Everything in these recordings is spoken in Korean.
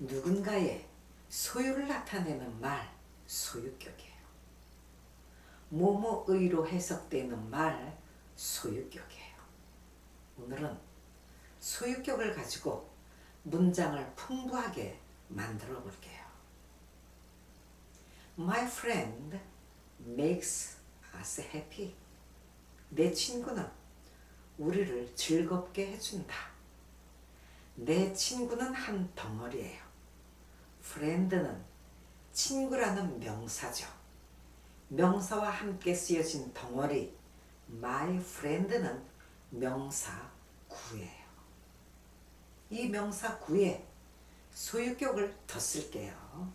누군가의 소유를 나타내는 말 소유격이에요. 뭐뭐의로 해석되는 말 소유격이에요. 오늘은 소유격을 가지고 문장을 풍부하게 만들어 볼게요. My friend makes us happy. 내 친구는 우리를 즐겁게 해준다. 내 친구는 한 덩어리예요. Friend는 친구라는 명사죠. 명사와 함께 쓰여진 덩어리 my friend는 명사 구예요. 이 명사 구에 소유격을 더 쓸게요.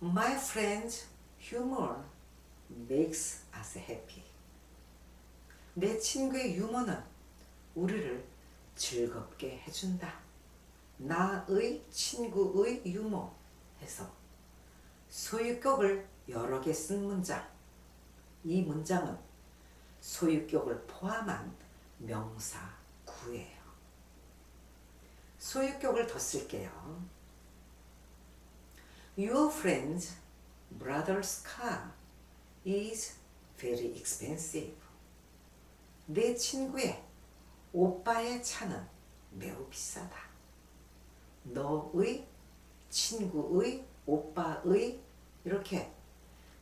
My friend's humor makes us happy. 내 친구의 유머는 우리를 즐겁게 해준다. 나의 친구의 유머 해서 소유격을 여러 개 쓴 문장. 이 문장은 소유격을 포함한 명사 구예요. 소유격을 더 쓸게요. Your friend's brother's car is very expensive. 내 친구의 오빠의 차는 매우 비싸다. 너의 친구의 오빠의 이렇게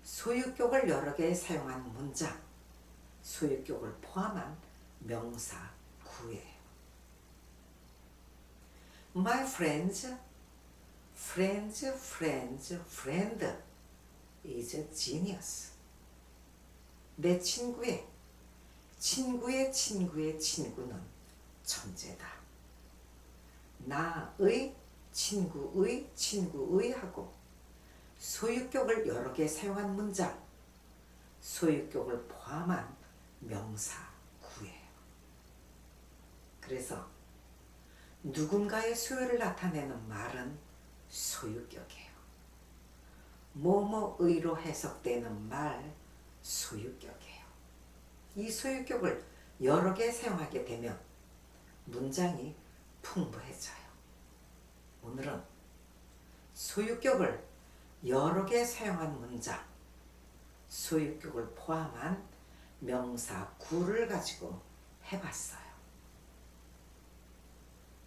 소유격을 여러 개 사용한 문장, 소유격을 포함한 명사 구예요. My friends, friends, friends, friend is a genius. 내 친구의 친구의 친구의 친구는 천재다. 나의 친구의 친구의 하고 소유격을 여러 개 사용한 문장 소유격을 포함한 명사 구예요. 그래서 누군가의 소유를 나타내는 말은 소유격이에요. 뭐뭐의로 해석되는 말 소유격이에요. 이 소유격을 여러 개 사용하게 되면 문장이 풍부해져요. 오늘은 소유격을 여러 개 사용한 문장, 소유격을 포함한 명사 구를 가지고 해봤어요.